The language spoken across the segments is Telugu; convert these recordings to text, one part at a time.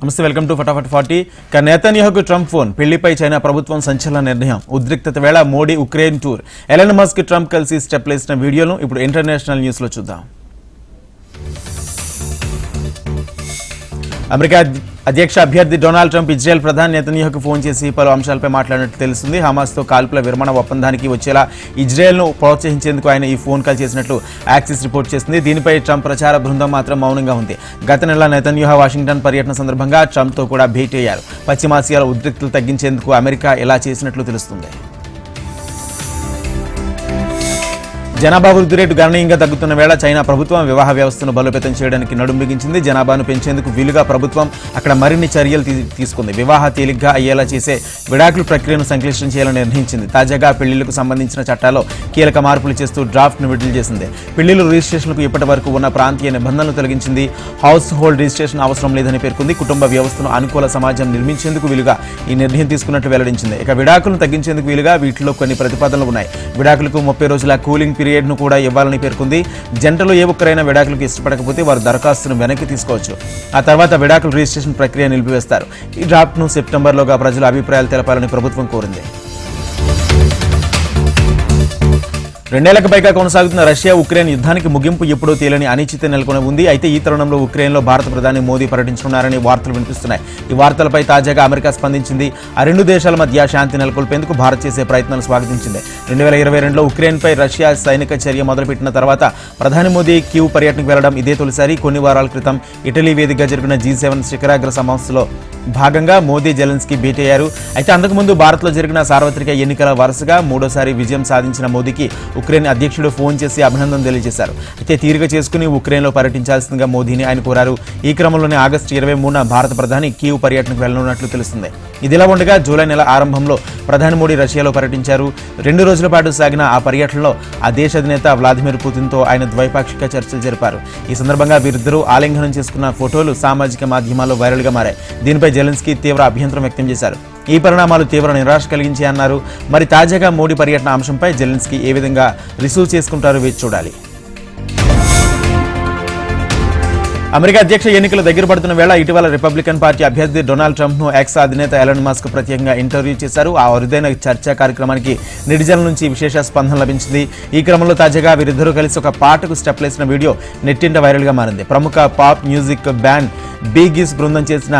నమస్తే వెల్కమ్ టు ఫటాఫట్ ఫార్టీ. ఇక నేతన్యాహుకు ట్రంప్ ఫోన్ పెళ్ళిపై చైనా ప్రభుత్వం సంచలన నిర్ణయం ఉద్రిక్తత వేళ Modi Ukraine tour. Elon Musk Trump కలిసి స్టెప్లేసిన వీడియోను ఇప్పుడు ఇంటర్నేషనల్ న్యూస్లో చూద్దాం. అమెరికా అధ్యక్ష అభ్యర్థి డొనాల్డ్ ట్రంప్ ఇజ్రాయెల్ ప్రధాని నెతన్యాహుకు ఫోన్ చేసి పలు అంశాలపై మాట్లాడినట్టు తెలుస్తుంది. హమాస్తో కాల్పుల విరమణ ఒప్పందానికి వచ్చేలా ఇజ్రాయెల్ను ప్రోత్సహించేందుకు ఆయన ఈ ఫోన్ కాల్ చేసినట్లు యాక్సిస్ రిపోర్ట్ చేస్తుంది. దీనిపై ట్రంప్ ప్రచార బృందం మాత్రం మౌనంగా ఉంది. గత నెల నెతన్యాహ వాషింగ్టన్ పర్యటన సందర్భంగా ట్రంప్తో కూడా భేటీ అయ్యారు. పశ్చిమాసియాలో ఉద్రిక్తులు తగ్గించేందుకు అమెరికా ఇలా చేసినట్లు తెలుస్తుంది. జనాభా వృద్ధి రేటు గణనీయంగా తగ్గుతున్న వేళ చైనా ప్రభుత్వం వివాహ వ్యవస్థను బలోపేతం చేయడానికి నడుం బిగించింది. జనాభాను పెంచేందుకు వీలుగా ప్రభుత్వం అక్కడ మరిన్ని చర్యలు తీసుకుంది. వివాహ తేలిగ్గా అయ్యేలా చేసే విడాకుల ప్రక్రియను సంక్లిష్టం చేయాలని నిర్ణయించింది. తాజాగా పెళ్ళిళ్ళకు సంబంధించిన చట్టాల్లో కీలక మార్పులు చేస్తూ డ్రాఫ్ట్ను విడుదల చేసింది. పెళ్ళిళ్ళ రిజిస్ట్రేషన్లకు ఇప్పటి వరకు ఉన్న ప్రాంతీయ నిబంధనలు తొలగించింది. హౌస్ హోల్డ్ రిజిస్ట్రేషన్ అవసరం లేదని పేర్కొంది. కుటుంబ వ్యవస్థను అనుకూల సమాజం నిర్మించేందుకు వీలుగా ఈ నిర్ణయం తీసుకున్నట్టు వెల్లడించింది. ఇక విడాకులను తగ్గించేందుకు వీలుగా వీటిలో కొన్ని ప్రతిపాదనలు ఉన్నాయి. విడాకులకు ముప్పై రోజుల కూలింగ్ పీరియడ్ను కూడా ఇవ్వాలని పేర్కొంది. జంటలు ఏ ఒక్కరైనా విడాకులకు ఇష్టపడకపోతే వారు దరఖాస్తును వెనక్కి తీసుకోవచ్చు. ఆ తర్వాత విడాకుల రిజిస్ట్రేషన్ ప్రక్రియ నిలిపివేస్తారు. ఈ డ్రాఫ్ట్ను సెప్టెంబర్లోగా ప్రజలు అభిప్రాయాలు తెలపాలని ప్రభుత్వం కోరింది. రెండేళ్ళకు పైగా కొనసాగుతున్న రష్యా ఉక్రెయిన్ యుద్ధానికి ముగింపు ఎప్పుడూ తేలని అనిశ్చిత నెలకొని ఉంది. అయితే ఈ తరుణంలో ఉక్రెయిన్లో భారత ప్రధాని మోదీ పర్యటించనున్నారని వార్తలు వినిపిస్తున్నాయి. ఈ వార్తలపై తాజాగా అమెరికా స్పందించింది. ఆ రెండు దేశాల మధ్య శాంతి నెలకొల్పేందుకు భారత్ చేసే ప్రయత్నాలు స్వాగతించింది. రెండు వేల ఇరవై రెండులో ఉక్రెయిన్పై రష్యా సైనిక చర్య మొదలుపెట్టిన తర్వాత ప్రధాని మోదీ క్యూ పర్యటనకు వెళ్ళడం ఇదే తొలిసారి. కొన్ని వారాల క్రితం ఇటలీ వేదికగా జరిగిన జీ సెవెన్ శిఖరాగ్ర సమావేశంలో భాగంగా మోదీ జెలెన్స్కీ భేటీ అయ్యారు. అయితే అంతకుముందు భారత్లో జరిగిన సార్వత్రిక ఎన్నికల వరుసగా మూడోసారి విజయం సాధించిన మోదీకి ఉక్రెయిన్ అధ్యక్షుడు ఫోన్ చేసి అభినందన తెలియజేశారు. అయితే తీరిక చేసుకుని ఉక్రెయిన్లో పర్యటించాల్సిందిగా మోదీని ఆయన కోరారు. ఈ క్రమంలోనే ఆగస్టు ఇరవై మూడున భారత ప్రధాని కీవ్ పర్యటనకు వెళ్ళనున్నట్లు తెలుస్తుంది. ఇదిలా ఉండగా జూలై నెల ఆరంభంలో ప్రధాని మోడీ రష్యాలో పర్యటించారు. రెండు రోజుల పాటు సాగిన ఆ పర్యటనలో ఆ దేశ అధినేత వ్లాదిమిర్ పుతిన్తో ఆయన ద్వైపాక్షిక చర్చలు జరిపారు. ఈ సందర్భంగా వీరిద్దరూ ఆలింగనం చేసుకున్న ఫోటోలు సామాజిక మాధ్యమాల్లో వైరల్గా మారాయి. దీనిపై జెలెన్స్కీ తీవ్ర అభ్యంతరం వ్యక్తం చేశారు. ఈ పరిణామాలు తీవ్ర నిరాశ కలిగించి అన్నారు మరి తాజాగా మోడీ పర్యటన అంశంపై జెలెన్స్కీ ఏ విధంగా రిసీవ్ చేసుకుంటారో వేచి చూడాలి. అమెరికా అధ్యక్ష ఎన్నికలు దగ్గర పడుతున్న వేళ ఇటీవల రిపబ్లికన్ పార్టీ అభ్యర్థి డొనాల్డ్ ట్రంప్ను ఎక్స్ అధినేత ఎలన్ మస్క్ ప్రత్యేకంగా ఇంటర్వ్యూ చేశారు. ఆ అరుదైన చర్చా కార్యక్రమానికి నెటిజన్ల నుంచి విశేష స్పందన లభించింది. ఈ క్రమంలో తాజాగా వీరిద్దరూ కలిసి ఒక పాటకు స్టెప్ వేసిన వీడియో నెట్టింట వైరల్గా మారింది. ప్రముఖ పాప్ మ్యూజిక్ బ్యాండ్ బీగిస్ బృందం చేసిన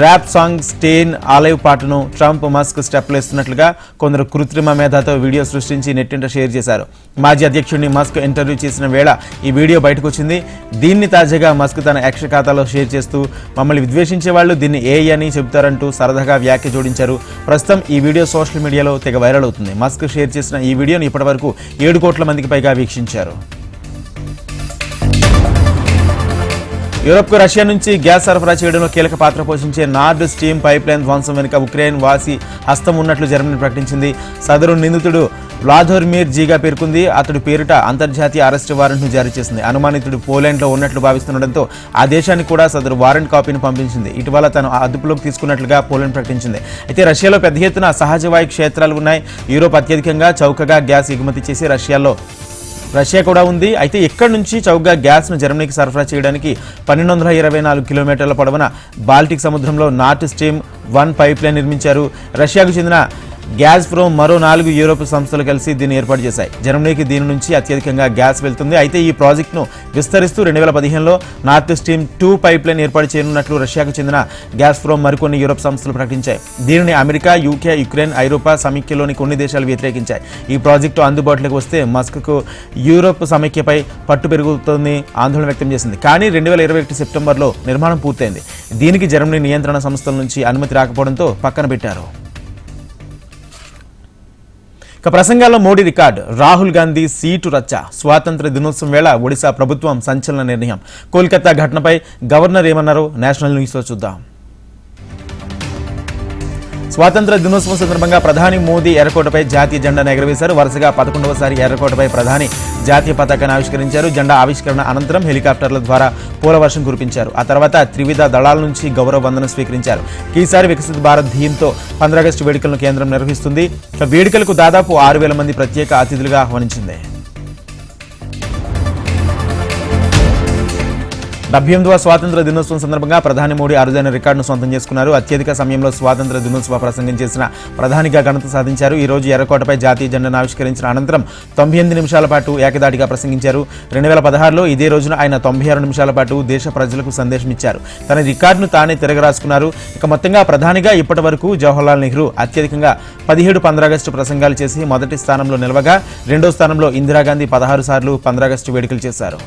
ర్యాప్ సాంగ్ స్టేన్ ఆలైవ్ పాటను ట్రంప్ మస్క్ స్టెప్లు వేస్తున్నట్లుగా కొందరు కృత్రిమ మేధాతో వీడియో సృష్టించి నెట్టింట షేర్ చేశారు. మాజీ అధ్యక్షుడిని మస్క్ ఇంటర్వ్యూ చేసిన వేళ ఈ వీడియో బయటకు వచ్చింది. దీన్ని తాజాగా మస్క్ తన యక్ష ఖాతాలో షేర్ చేస్తూ మమ్మల్ని విద్వేషించే వాళ్ళు దీన్ని ఏ అని చెబుతారంటూ సరదాగా వ్యాఖ్య జోడించారు. ప్రస్తుతం ఈ వీడియో సోషల్ మీడియాలో తెగ వైరల్ అవుతుంది. మస్క్ షేర్ చేసిన ఈ వీడియోను ఇప్పటివరకు ఏడు కోట్ల మందికి పైగా వీక్షించారు. యూరోప్కు రష్యా నుంచి గ్యాస్ సరఫరా చేయడంలో కీలక పాత్ర పోషించే నార్డ్ స్టీమ్ పైప్లైన్ ధ్వంసం వెనుక ఉక్రెయిన్ వాసి హస్తం ఉన్నట్లు జర్మనీ ప్రకటించింది. సదరు నిందితుడు వ్లాదోర్మీర్ జీగా పేర్కొంది. అతడి పేరిట అంతర్జాతీయ అరెస్టు వారెంట్ను జారీ చేసింది. అనుమానితుడు పోలాండ్లో ఉన్నట్లు భావిస్తుండటంతో ఆ దేశానికి కూడా సదరు వారెంట్ కాపీని పంపించింది. ఇటీవల తను అదుపులోకి తీసుకున్నట్లుగా పోలాండ్ ప్రకటించింది. అయితే రష్యాలో పెద్ద ఎత్తున సహజ వాయు క్షేత్రాలు ఉన్నాయి. యూరోప్ అత్యధికంగా చౌకగా గ్యాస్ ఎగుమతి చేసి రష్యాలో రష్యా కూడా ఉంది. అయితే ఇక్కడి నుంచి చౌకగా గ్యాస్ను జర్మనీకి సరఫరా చేయడానికి పన్నెండు వందల ఇరవై నాలుగు కిలోమీటర్ల పొడవున బాల్టిక్ సముద్రంలో North Stream one pipe line నిర్మించారు. రష్యాకు చెందిన గ్యాస్ ప్రో మరో నాలుగు యూరోప్ సంస్థలు కలిసి దీన్ని ఏర్పాటు చేశాయి. జర్మనీకి దీని నుంచి అత్యధికంగా గ్యాస్ వెళ్తుంది. అయితే ఈ ప్రాజెక్టును విస్తరిస్తూ రెండు వేల పదిహేనులో North Stream two pipe line ఏర్పాటు చేయనున్నట్లు రష్యాకు చెందిన గ్యాస్ ప్రో మరికొన్ని యూరోప్ సంస్థలు ప్రకటించాయి. దీనిని అమెరికా యూకే యుక్రెయిన్ ఐరోపా సమైక్యలోని కొన్ని దేశాలు వ్యతిరేకించాయి. ఈ ప్రాజెక్టు అందుబాటులోకి వస్తే మస్క్కు యూరోప్ సమైక్యపై పట్టు పెరుగుతుంది ఆందోళన వ్యక్తం చేసింది. కానీ రెండు వేల ఇరవై ఒకటి సెప్టెంబర్లో నిర్మాణం పూర్తయింది. దీనికి జర్మనీ నియంత్రణ సంస్థల నుంచి అనుమతి రాకపోవడంతో పక్కన పెట్టారు. ఇక ప్రసంగాల్లో మోడీ రికార్డ్. రాహుల్ గాంధీ సీటు రచ్చ. స్వాతంత్ర దినోత్సవం వేళ ఒడిశా ప్రభుత్వం సంచలన నిర్ణయం. కోల్కతా ఘటనపై గవర్నర్ ఏమన్నారో నేషనల్ న్యూస్లో చూద్దాం. స్వాతంత్ర దినోత్సవం సందర్భంగా ప్రధాని మోదీ ఎర్రకోటపై జాతీయ జెండాను ఎగరవేశారు. వరుసగా పదకొండవసారి ఎర్రకోటపై ప్రధాని జాతీయ పతాకాన్ని ఆవిష్కరించారు. జెండా ఆవిష్కరణ అనంతరం హెలికాప్టర్ల ద్వారా పూలవర్షం కురిపించారు. ఆ తర్వాత త్రివిధ దళాల నుంచి గౌరవ వందనం స్వీకరించారు. ఈసారి వికసిత భారత్ థీమ్తో పంద్రాగస్టు వేడుకలను కేంద్రం నిర్వహిస్తుంది. వేడుకలకు దాదాపు ఆరు వేల మంది ప్రత్యేక అతిథులుగా ఆహ్వానించింది. డెబ్బై ఎనిమిదవ స్వాతంత్ర దినోత్సవం సందర్భంగా ప్రధాని మోడీ అరుదైన రికార్డును సొంతం చేసుకున్నారు. అత్యధిక సమయంలో స్వాతంత్ర దినోత్సవ ప్రసంగం చేసిన ప్రధానిగా ఘనత సాధించారు. ఈ రోజు ఎర్రకోటపై జాతీయ జెండాను ఆవిష్కరించిన అనంతరం తొంభై ఎనిమిది నిమిషాల పాటు ఏకదాటిగా ప్రసంగించారు. రెండు వేల పదహారులో ఇదే రోజున ఆయన తొంభై ఆరు నిమిషాల పాటు దేశ ప్రజలకు సందేశం ఇచ్చారు తన రికార్డును తానే తిరగరాసుకున్నారు. ఇక మొత్తంగా ప్రధానిగా ఇప్పటి వరకు జవహర్లాల్ నెహ్రూ అత్యధికంగా పదిహేడు పంద్రాగస్టు ప్రసంగాలు చేసి మొదటి స్థానంలో నిలవగా రెండో స్థానంలో ఇందిరాగాంధీ పదహారు సార్లు పంద్రాగస్టు వేడుకలు చేశారు.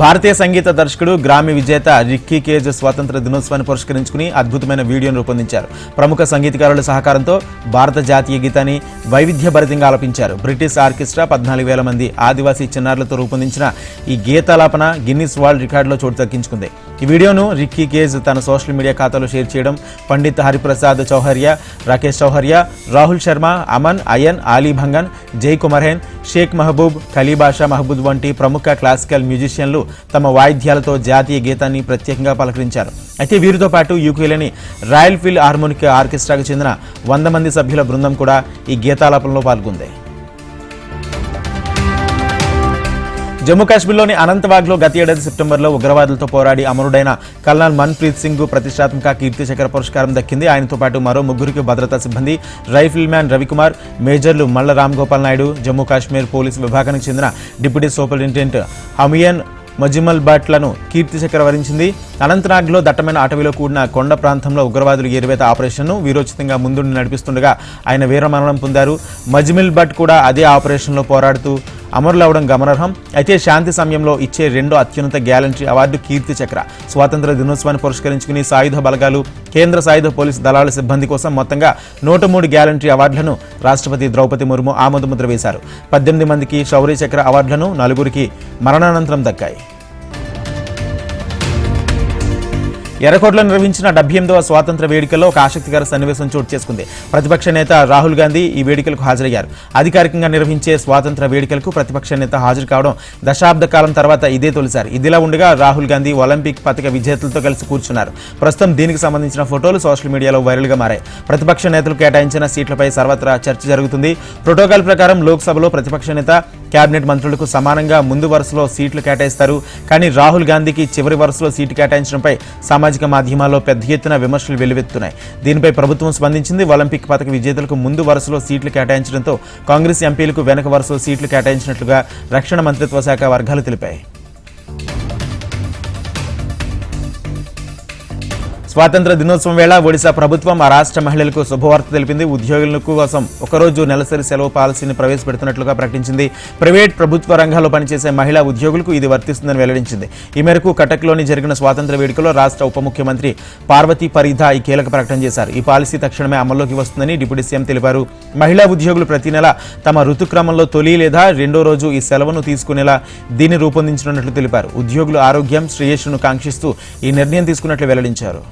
భారతీయ సంగీత దర్శకుడు గ్రామీ విజేత రిక్కీ కేజ్ స్వాతంత్ర దినోత్సవాన్ని పురస్కరించుకుని అద్భుతమైన వీడియోను రూపొందించారు. ప్రముఖ సంగీతకారుల సహకారంతో భారత జాతీయ గీతాన్ని వైవిధ్యభరితంగా ఆలపించారు. బ్రిటిష్ ఆర్కెస్ట్రా పద్నాలుగు వేల మంది ఆదివాసీ చిన్నారులతో రూపొందించిన ఈ గీతాలాపన గిన్నిస్ వరల్డ్ రికార్డులో చోటు దక్కించుకుంది. ఈ వీడియోను రిక్కీ కేజ్ తన సోషల్ మీడియా ఖాతాలో షేర్ చేయడం పండిత్ హరిప్రసాద్ చౌహర్య రాకేష్ చౌహర్య రాహుల్ శర్మ అమన్ అయన్ ఆలీ భంగన్ జై కుమర్హేన్ షేక్ మహబూబ్ ఖలీబాషా మహబూబ్ వంటి ప్రముఖ క్లాసికల్ మ్యూజిషియన్లు తమ వాయిద్యాలతో జాతీయ గీతాన్ని ప్రత్యేకంగా పలకరించారు. అయితే వీరితో పాటు యూకేలోని రాయల్ ఫీల్డ్ హార్మోనిక్ ఆర్కెస్ట్రాకు చెందిన వంద మంది సభ్యుల బృందం కూడా ఈ గీతాలాపనలో పాల్గొంది. జమ్మూ కాశ్మీర్లోని అనంతవాగ్లో గత ఏడాది సెప్టెంబర్లో ఉగ్రవాదులతో పోరాడి అమరుడైన కల్నాల్ మన్ప్రీత్ సింగ్ ప్రతిష్టాత్మక కీర్తి చక్ర పురస్కారం దక్కింది. ఆయనతో పాటు మరో ముగ్గురికి భద్రతా సిబ్బంది రైఫిల్ మ్యాన్ రవికుమార్ మేజర్లు మల్ల రామ్ గోపాల్ నాయుడు జమ్మూ కాశ్మీర్ పోలీసు విభాగానికి చెందిన డిప్యూటీ సూపరింటెండెంట్ హమియన్ మజిమల్ భట్లను కీర్తి చక్ర వరించింది అనంతనాగ్లో దట్టమైన అటవీలో కూడిన కొండ ప్రాంతంలో ఉగ్రవాదులు ఏరివేత ఆపరేషన్ను వీరోచితంగా ముందుండి నడిపిస్తుండగా ఆయన వీరమరణం పొందారు. మజిమిల్ భట్ కూడా అదే ఆపరేషన్లో పోరాడుతూ అమరులవడం గమనార్హం. అయితే శాంతి సమయంలో ఇచ్చే రెండో అత్యున్నత గ్యాలంటరీ అవార్డు కీర్తి చక్ర. స్వాతంత్ర దినోత్సవాన్ని పురస్కరించుకుని సాయుధ బలగాలు కేంద్ర సాయుధ పోలీసు దళాల సిబ్బంది కోసం మొత్తంగా నూట మూడు గ్యాలంటరీ అవార్డులను రాష్ట్రపతి ద్రౌపది ముర్ము ఆమోదముద్ర వేశారు. పద్దెనిమిది మందికి శౌర్య చక్ర అవార్డులను నలుగురికి మరణానంతరం దక్కాయి. ఎర్రకోటలో నిర్వహించిన డెబ్బై ఎనిమిదవ స్వాతంత్ర వేడుకల్లో ఒక ఆసక్తికర సన్నివేశం చోటు చేసుకుంది. ప్రతిపక్ష నేత రాహుల్ గాంధీ ఈ వేడుకలకు హాజరయ్యారు. అధికారికంగా నిర్వహించే స్వాతంత్ర వేడుకలకు ప్రతిపక్ష నేత హాజరు కావడం దశాబ్ద కాలం తర్వాత ఇదే తొలిసారి. ఇదిలా ఉండగా రాహుల్ గాంధీ ఒలింపిక్ పథక విజేతలతో కలిసి కూర్చున్నారు. ప్రస్తుతం దీనికి సంబంధించిన ఫోటోలు సోషల్ మీడియాలో వైరల్గా మారాయి. ప్రతిపక్ష నేతలు కేటాయించిన సీట్లపై సర్వత్రా చర్చ జరుగుతుంది. ప్రోటోకాల్ ప్రకారం లోక్సభలో ప్రతిపక్ష నేత కేబినెట్ మంత్రులకు సమానంగా ముందు వరుసలో సీట్లు కేటాయిస్తారు. కానీ రాహుల్ గాంధీకి చివరి వరుసలో సీటు కేటాయించడంపై సామాజిక మాధ్యమాల్లో పెద్ద ఎత్తున విమర్శలు వెలువెత్తున్నాయి దీనిపై ప్రభుత్వం స్పందించింది ఒలింపిక్ పథక విజేతలకు ముందు వరుసలో సీట్లు కేటాయించడంతో కాంగ్రెస్ ఎంపీలకు వెనక వరుసలో సీట్లు కేటాయించినట్లుగా రక్షణ మంత్రిత్వ శాఖ వర్గాలు తెలిపాయి. స్వాతంత్ర దినోత్సవం వేళ ఒడిశా ప్రభుత్వం ఆ రాష్ట్ర మహిళలకు శుభవార్త తెలిపింది. ఉద్యోగుల కోసం ఒకరోజు నెలసరి సెలవు పాలసీని ప్రవేశపెడుతున్నట్లుగా ప్రకటించింది. ప్రైవేట్ ప్రభుత్వ రంగాల్లో పనిచేసే మహిళా ఉద్యోగులకు ఇది వర్తిస్తుందని వెల్లడించింది. ఈ మేరకు కటక్లోని జరిగిన స్వాతంత్ర వేడుకలో రాష్ట్ర ఉప ముఖ్యమంత్రి పార్వతీ పరిధా ఈ కీలక ప్రకటన చేశారు. ఈ పాలసీ తక్షణమే అమల్లోకి వస్తుందని డిప్యూటీ సీఎం తెలిపారు. మహిళా ఉద్యోగులు ప్రతి నెల తమ ఋతుక్రమంలో తొలి లేదా రెండో రోజు ఈ సెలవును తీసుకునేలా దీన్ని రూపొందించనున్నట్లు తెలిపారు. ఉద్యోగుల ఆరోగ్యం శ్రేయస్సును కాంక్షిస్తూ ఈ నిర్ణయం తీసుకున్నట్లు వెల్లడించారు.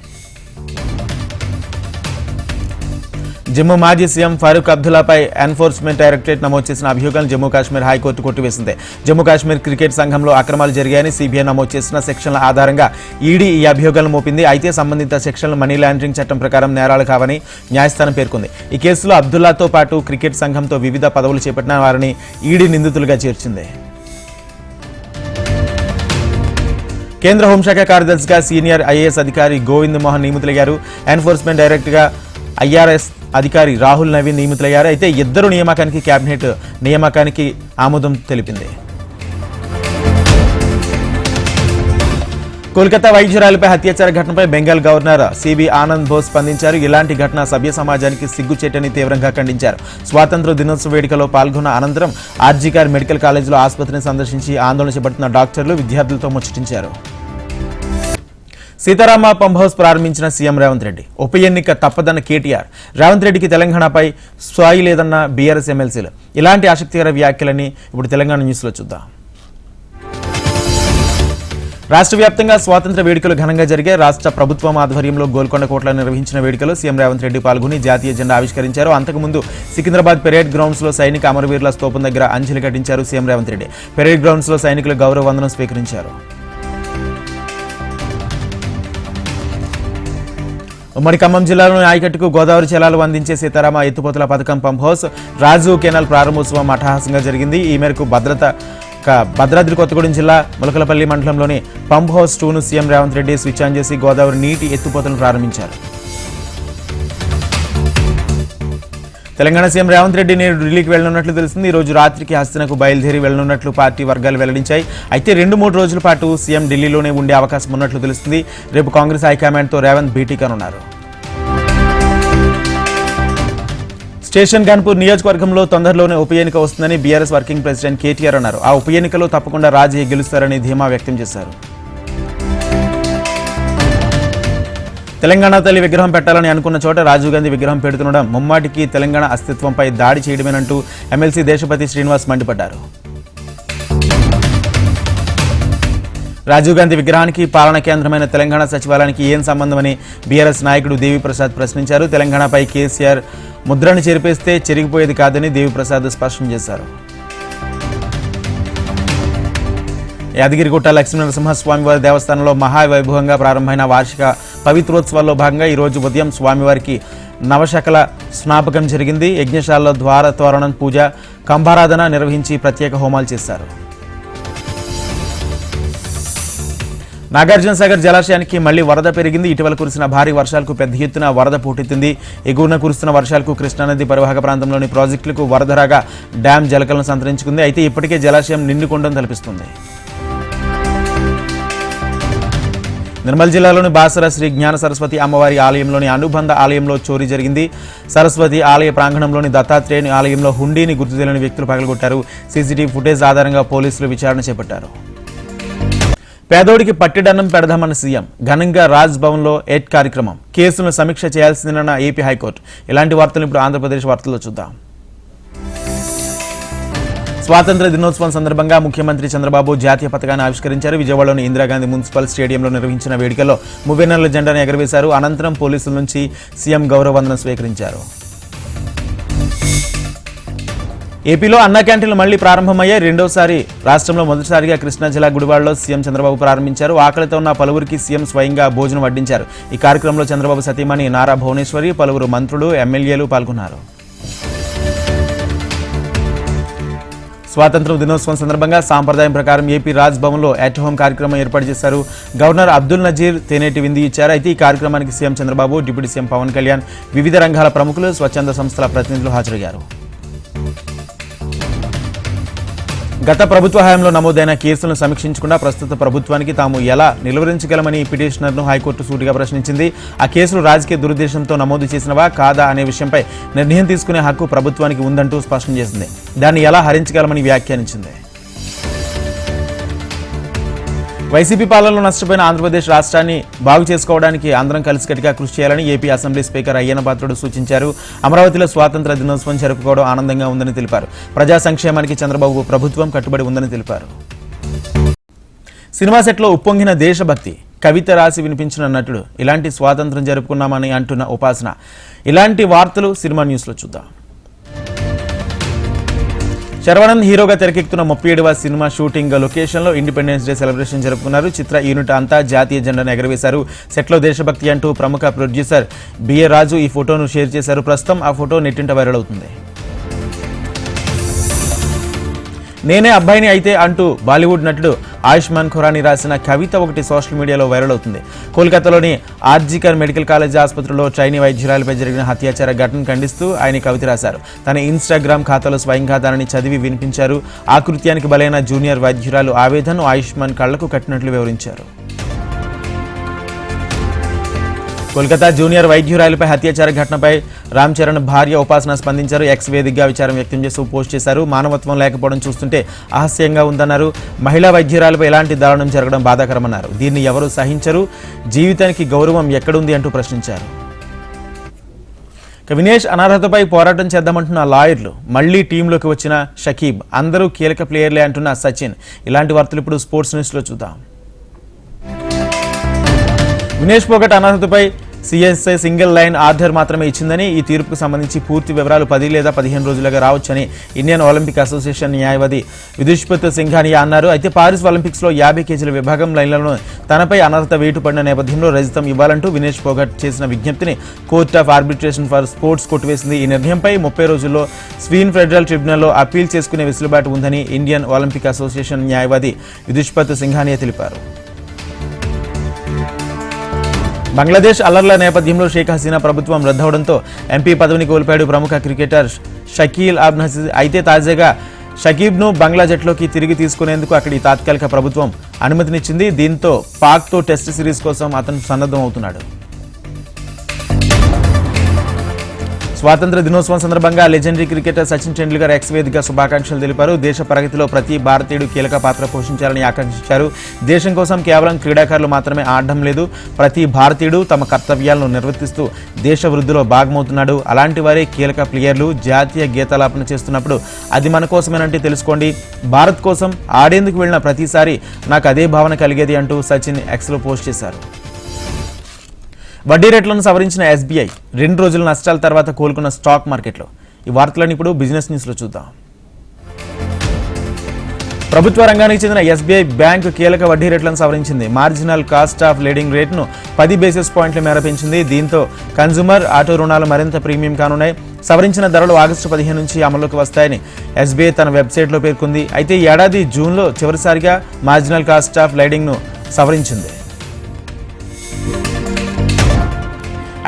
జమ్మూ మాజీ సీఎం ఫారూక్ అబ్దుల్లాపై ఎన్ఫోర్స్మెంట్ డైరెక్టరేట్ నమోదు చేసిన అభియోగాలను జమ్మూ కాశ్మీర్ హైకోర్టు కొట్టివేసింది. జమ్మూ కాశ్మీర్ క్రికెట్ సంఘంలో అక్రమాలు జరిగాయని సిబిఐ నమోదు చేసిన సెక్షన్ల ఆధారంగా ఈడీ ఈ అభియోగాలను మోపింది. అయితే సంబంధిత సెక్షన్లు మనీ లాండరింగ్ చట్టం ప్రకారం నేరాలు కావని న్యాయస్థానం పేర్కొంది. ఈ కేసులో అబ్దుల్లాతో పాటు క్రికెట్ సంఘంతో వివిధ పదవులు చేపట్టిన వారిని ఈడీ నిందితులుగా చేర్చింది. కేంద్ర హోంశాఖ కార్యదర్శిగా సీనియర్ ఐఏఎస్ అధికారి గోవింద్ మోహన్ నియమితులయ్యారు. ఎన్ఫోర్స్మెంట్ డైరెక్టర్గా ఐఆర్ఎస్ అధికారి రాహుల్ నవీన్ నియమితులయ్యారు. అయితే ఇద్దరు నియామకానికి కేబినెట్ నియామకానికి ఆమోదం తెలిపింది. కోల్కతా వైద్యురాలపై అత్యాచార ఘటనపై Bengal governor C V Anand Bose స్పందించారు. ఇలాంటి ఘటన సభ్య సమాజానికి సిగ్గుచేటని తీవ్రంగా ఖండించారు. స్వాతంత్ర దినోత్సవ వేడుకలో పాల్గొన్న అనంతరం ఆర్జీకార్ మెడికల్ కాలేజీలో ఆసుపత్రిని సందర్శించి ఆందోళన చేపడుతున్న డాక్టర్లు విద్యార్థులతో ముచ్చటించారు. సీతారామ పంప్ హౌస్ ప్రారంభించిన సీఎం రేవంత్ రెడ్డి. ఉప ఎన్నిక తప్పదన్న కేటీఆర్. రేవంత్ రెడ్డికి తెలంగాణపై స్థాయి లేదన్న బీఆర్ఎస్ ఎమ్మెల్సీలు. ఇలాంటి ఆసక్తికర వ్యాఖ్యలని ఇప్పుడు తెలంగాణ న్యూస్లో చూద్దాం. రాష్ట్ర వ్యాప్తంగా స్వాతంత్ర వేడుకలు ఘనంగా జరిగే రాష్ట్ర ప్రభుత్వం ఆధ్వర్యంలో గోల్కొండ కోటలో నిర్వహించిన వేడుకలో సీఎం రేవంత్ రెడ్డి పాల్గొని జాతీయ జెండా ఆవిష్కరించారు. అంతకుముందు సికింద్రాబాద్ పెరేడ్ గ్రౌండ్స్లో సైనిక అమరవీరుల స్తూపం దగ్గర అంజలి ఘటించారు సీఎం రేవంత్ రెడ్డి. పెరేడ్ గ్రౌండ్స్లో సైనికులు గౌరవ వందనం స్వీకరించారు. ఉమ్మడి ఖమ్మం జిల్లాలోని ఆయకట్టుకు గోదావరి జలాలు అందించే సీతారామ ఎత్తుపోతుల పథకం పంప్ హౌస్ రాజు కెనాల్ ప్రారంభోత్సవం అట్టహాసంగా జరిగింది. ఈ మేరకు భద్రత భద్రాద్రి కొత్తగూడెం జిల్లా ములకలపల్లి మండలంలోని pump house టూను CM Revanth Reddy switch on చేసి గోదావరి నీటి ఎత్తుపోతలను ప్రారంభించారు. తెలంగాణ సీఎం రేవంత్ రెడ్డి నేడు ఢిల్లీకి వెళ్ళనున్నట్లు తెలిసింది. ఈ రోజు రాత్రికి హస్తనకు బయలుదేరి వెళ్ళనున్నట్లు పార్టీ వర్గాలు వెల్లడించాయి. అయితే రెండు మూడు రోజుల పాటు సీఎం ఢిల్లీలోనే ఉండే అవకాశం ఉన్నట్లు తెలుస్తుంది. రేపు కాంగ్రెస్ హైకమాండ్తో రేవంత్ భేటీ కానున్నారు. స్టేషన్ గన్పూర్ నియోజకవర్గంలో తొందరలోనే ఉప ఎన్నిక వస్తుందని బీఆర్ఎస్ వర్కింగ్ ప్రెసిడెంట్ కేటీఆర్ అన్నారు. ఆ ఉప ఎన్నికలో తప్పకుండా రాజయ్య గెలుస్తారని ధీమా వ్యక్తం చేశారు. తెలంగాణ తల్లి విగ్రహం పెట్టాలని అనుకున్న చోట రాజీవ్ గాంధీ విగ్రహం పెడుతుండడం ముమ్మాటికి తెలంగాణ అస్తిత్వంపై దాడి చేయడమేనంటూ ఎమ్మెల్సీ దేశపతి శ్రీనివాస్ మండిపడ్డారు. రాజీవ్ గాంధీ విగ్రహానికి పాలన కేంద్రమైన తెలంగాణ సచివాలయానికి ఏం సంబంధమని బీఆర్ఎస్ నాయకుడు దేవిప్రసాద్ ప్రశ్నించారు. తెలంగాణపై కేసీఆర్ ముద్రను చెరిపేస్తే చెరిగిపోయేది కాదని దేవిప్రసాద్ స్పష్టం చేశారు. యాదగిరిగుట్ట లక్ష్మీనరసింహస్వామివారి దేవస్థానంలో మహావైభవంగా ప్రారంభమైన వార్షిక పవిత్రోత్సవాల్లో భాగంగా ఈరోజు ఉదయం స్వామివారికి నవశకల స్నాపకం జరిగింది. యజ్ఞశాలలో ద్వార తోరణం పూజ కంభారాధన నిర్వహించి ప్రత్యేక హోమాలు చేశారు. నాగార్జున సాగర్ జలాశయానికి మళ్ళీ వరద పెరిగింది. ఇటీవల కురిసిన భారీ వర్షాలకు పెద్ద ఎత్తున వరద పోటెత్తింది ఎగువన కురుస్తున్న వర్షాలకు కృష్ణానది పరివాహక ప్రాంతంలోని ప్రాజెక్టులకు వరద రాగా డ్యాం జలకలను సంతరించుకుంది. అయితే ఇప్పటికే జలాశయం నిండుకొండం తలపిస్తుంది. నిర్మల్ జిల్లాలోని బాసర శ్రీ జ్ఞాన సరస్వతి అమ్మవారి ఆలయంలోని అనుబంధ ఆలయంలో చోరీ జరిగింది. సరస్వతి ఆలయ ప్రాంగణంలోని దత్తాత్రేయుని ఆలయంలో హుండీని గుర్తు తెలియని వ్యక్తులు పగలగొట్టారు. సీసీటీవీ ఫుటేజ్ ఆధారంగా పోలీసులు విచారణ చేపట్టారు. పేదోడికి పట్టిడన్నం పెడదామన్న సీఎం ఘనంగా రాజ్ భవన్లో ఎయిట్ కార్యక్రమం. కేసులను సమీక్ష చేయాల్సిందన్న ఏపీ హైకోర్టు. ఇలాంటి వార్తలు ఇప్పుడు ఆంధ్రప్రదేశ్ వార్తల్లో చూద్దాం. స్వాతంత్ర దినోత్సవం సందర్భంగా ముఖ్యమంత్రి చంద్రబాబు జాతీయ పథకాన్ని ఆవిష్కరించారు. విజయవాడలోని ఇందిరాగాంధీ మున్సిపల్ స్టేడియంలో నిర్వహించిన వేడుకలో మువ్వెన్నెల జెండాను ఎగరవేశారు. అనంతరం పోలీసుల నుంచి సీఎం గౌరవ వందనం స్వీకరించారు. ఏపీలో అన్న క్యాంటీన్లు మళ్ళీ ప్రారంభమయ్యాయి. రెండోసారి రాష్ట్రంలో మొదటిసారిగా కృష్ణా జిల్లా గుడివాడలో సీఎం చంద్రబాబు ప్రారంభించారు. ఆకలితో ఉన్న పలువురికి సీఎం స్వయంగా భోజనం వడ్డించారు. ఈ కార్యక్రమంలో చంద్రబాబు సతీమణి నారా భువనేశ్వరి పలువురు మంత్రులు ఎమ్మెల్యేలు పాల్గొన్నారు. స్వాతంత్ర దినోత్సవం సందర్భంగా సాంప్రదాయం ప్రకారం ఏపీ రాజ్ భవన్లో అట్ హోమ్ కార్యక్రమం ఏర్పాటు చేశారు. గవర్నర్ అబ్దుల్ నజీర్ తేనేటి విందు ఇచ్చారు. అయితే ఈ కార్యక్రమానికి CM Chandrababu deputy CM Pawan Kalyan వివిధ రంగాల ప్రముఖులు స్వచ్ఛంద సంస్థల ప్రతినిధులు హాజరయ్యారు. గత ప్రభుత్వ హయాంలో నమోదైన కేసులను సమీక్షించకుండా ప్రస్తుత ప్రభుత్వానికి తాము ఎలా నిలువరించగలమని పిటిషనర్ను హైకోర్టు సూటిగా ప్రశ్నించింది. ఆ కేసులు రాజకీయ దురుద్దేశంతో నమోదు చేసినవా కాదా అనే విషయంపై నిర్ణయం తీసుకునే హక్కు ప్రభుత్వానికి ఉందంటూ స్పష్టం చేసింది. దాన్ని ఎలా హరించగలమని వ్యాఖ్యానించింది. వైసీపీ పాలనలో నష్టపోయిన ఆంధ్రప్రదేశ్ రాష్ట్రాన్ని బాగు చేసుకోవడానికి అందరం కలిసికట్టుగా కృషి చేయాలని AP assembly speaker Ayyanna Patrudu సూచించారు. అమరావతిలో స్వాతంత్ర దినోత్సవం జరుపుకోవడం ఆనందంగా ఉందని తెలిపారు. ప్రజా సంక్షేమానికి చంద్రబాబు ప్రభుత్వం కట్టుబడి ఉందని తెలిపారు. సినిమా సెట్లో ఉప్పొంగిన దేశభక్తి కవిత రాసి వినిపించిన నటుడు ఇలాంటి స్వాతంత్రం జరుపుకున్నామని అంటున్న ఉపాసన. ఇలాంటి వార్తలు సినిమా న్యూస్లో చూద్దాం. శరవణన్ హీరోగా తెరకెక్కుతున్న ముప్పై ఏడవ సినిమా షూటింగ్ లొకేషన్లో ఇండిపెండెన్స్ డే సెలబ్రేషన్ జరుపుకున్నారు. చిత్ర యూనిట్ అంతా జాతీయ జెండాను ఎగరవేశారు. సెట్లో దేశభక్తి అంటూ ప్రముఖ ప్రొడ్యూసర్ బిఏ రాజు ఈ ఫోటోను షేర్ చేశారు. ప్రస్తుతం ఆ ఫోటో నెట్టింట వైరల్ అవుతుంది. నేనే అబ్బాయిని అయితే అంటూ బాలీవుడ్ నటుడు ఆయుష్మాన్ ఖురానీ రాసిన కవిత ఒకటి సోషల్ మీడియాలో వైరల్ అవుతుంది. కోల్కతాలోని ఆర్జికర్ మెడికల్ కాలేజ్ ఆసుపత్రిలో చైనీ వైద్యురాలపై జరిగిన హత్యాచార ఘటనను ఖండిస్తూ ఆయన కవిత రాశారు. తన ఇన్స్టాగ్రామ్ ఖాతాలో స్వయంగా దానిని చదివి వినిపించారు. ఆకృత్యానికి బలైన జూనియర్ వైద్యురాలు ఆవేదనను ఆయుష్మాన్ కళ్ళకు కట్టినట్లు వివరించారు. కోల్కతా జూనియర్ వైద్యురాలిపై హత్యాచార ఘటనపై రామ్ చరణ్ భార్య ఉపాసన స్పందించారు. ఎక్స్ వేదికగా విచారం వ్యక్తం చేస్తూ పోస్ట్ చేశారు. మానవత్వం లేకపోవడం చూస్తుంటే అహస్యంగా ఉందన్నారు. మహిళా వైద్యురాలపై ఎలాంటి దారుణం జరగడం బాధాకరమన్నారు. దీన్ని ఎవరు సహించరు? జీవితానికి గౌరవం ఎక్కడుంది అంటూ ప్రశ్నించారు. వినేష్ అనర్హతపై పోరాటం చేద్దామంటున్న లాయర్లు మళ్ళీ టీంలోకి వచ్చిన షకీబ్ అందరూ కీలక ప్లేయర్లే అంటున్న సచిన్. ఇలాంటి వార్తలు ఇప్పుడు స్పోర్ట్స్ న్యూస్లో చూద్దాం. వినేష్ పోగట్ అనర్హతపై సిఎస్ఐ సింగిల్ లైన్ ఆర్డర్ మాత్రమే ఇచ్చిందని ఈ తీర్పుకు సంబంధించి పూర్తి వివరాలు పది లేదా పదిహేను రోజులుగా రావచ్చని ఇండియన్ ఒలింపిక్ అసోసియేషన్ న్యాయవాది విదుష్పత్ సింఘానియా అన్నారు. అయితే పారిస్ ఒలింపిక్స్లో యాభై కేజీల విభాగం లైన్లను తనపై అనర్హత వేటు పడిన నేపథ్యంలో రజితం ఇవ్వాలంటూ వినేష్ పోగట్ చేసిన విజ్ఞప్తిని court of arbitration for sports కొట్టివేసింది. ఈ నిర్ణయంపై ముప్పై రోజుల్లో స్వీన్ ఫెడరల్ ట్రిబ్యునల్లో అప్పీల్ చేసుకునే వెసులుబాటు ఉందని ఇండియన్ ఒలింపిక్ అసోసియేషన్ న్యాయవాది విదుష్పత్ సింఘానియా తెలిపారు. బంగ్లాదేశ్ అల్లర్ల నేపథ్యంలో షేక్ హసీనా ప్రభుత్వం రద్దవడంతో ఎంపీ పదవిని కోల్పోయాడు ప్రముఖ క్రికెటర్ షకీల్ అబ్ నసీర్ అయితే తాజాగా షకీబ్ను బంగ్లా జట్లోకి తిరిగి తీసుకునేందుకు అక్కడి తాత్కాలిక ప్రభుత్వం అనుమతినిచ్చింది. దీంతో పాక్తో టెస్ట్ సిరీస్ కోసం అతను సన్నద్ధం అవుతున్నాడు స్వాతంత్ర దినోత్సవం సందర్భంగా legendary cricketer Sachin Tendulkar X వేదిక శుభాకాంక్షలు తెలిపారు. దేశ ప్రగతిలో ప్రతి భారతీయుడు కీలక పాత్ర పోషించాలని ఆకాంక్షించారు. దేశం కోసం కేవలం క్రీడాకారులు మాత్రమే ఆడడం లేదు. ప్రతి భారతీయుడు తమ కర్తవ్యాలను నిర్వర్తిస్తూ దేశ వృద్ధిలో భాగమవుతున్నాడు. అలాంటి వారే కీలక ప్లేయర్లు. జాతీయ గీతాలాపన చేస్తున్నప్పుడు అది మన కోసమేనంటే తెలుసుకోండి. భారత్ కోసం ఆడేందుకు వెళ్ళిన ప్రతిసారి నాకు అదే భావన కలిగేది అంటూ సచిన్ ఎక్స్లో పోస్ట్ చేశారు. వడ్డీ రేట్లను సవరించిన ఎస్బీఐ రెండు రోజుల నష్టాల తర్వాత కోలుకున్న స్టాక్ మార్కెట్లో. ఈ వార్తలను ఇప్పుడు బిజినెస్ న్యూస్లో చూద్దాం. ప్రభుత్వ రంగానికి చెందిన ఎస్బీఐ బ్యాంకు కీలక వడ్డీ రేట్లను సవరించింది. మార్జినల్ కాస్ట్ ఆఫ్ లీడింగ్ రేట్ను పది బేసిస్ పాయింట్ల మేర పెంచింది. దీంతో కన్జ్యూమర్ ఆటో రుణాలు మరింత ప్రీమియం కానున్నాయి. సవరించిన ధరలు ఆగస్టు పదిహేను నుంచి అమల్లోకి వస్తాయని ఎస్బీఐ తన వెబ్సైట్లో పేర్కొంది. అయితే ఏడాది జూన్లో చివరిసారిగా మార్జినల్ కాస్ట్ ఆఫ్ లీడింగ్ను సవరించింది.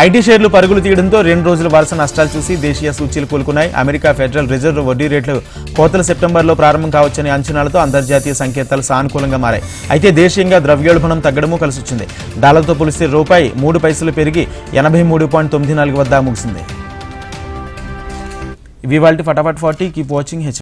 ఐటీ షేర్లు పరుగులు తీయడంతో రెండు రోజుల వరుస నష్టాలు చూసి దేశీయ సూచీలు కోలుకున్నాయి. అమెరికా ఫెడరల్ రిజర్వ్ వడ్డీ రేట్లు కోతల సెప్టెంబర్లో ప్రారంభం కావచ్చనే అంచనాలతో అంతర్జాతీయ సంకేతాలు సానుకూలంగా మారాయి. అయితే దేశీయంగా ద్రవ్యోల్బణం తగ్గడము కలిసొచ్చింది. డాలర్తో పోలిస్తే రూపాయి మూడు పైసలు పెరిగి ఎనభై మూడు పాయింట్ తొమ్మిది నాలుగు వద్ద ముగిసింది. ఇవి వాళ్ళ ఫటాఫట్ ఫార్టీ. Keep watching H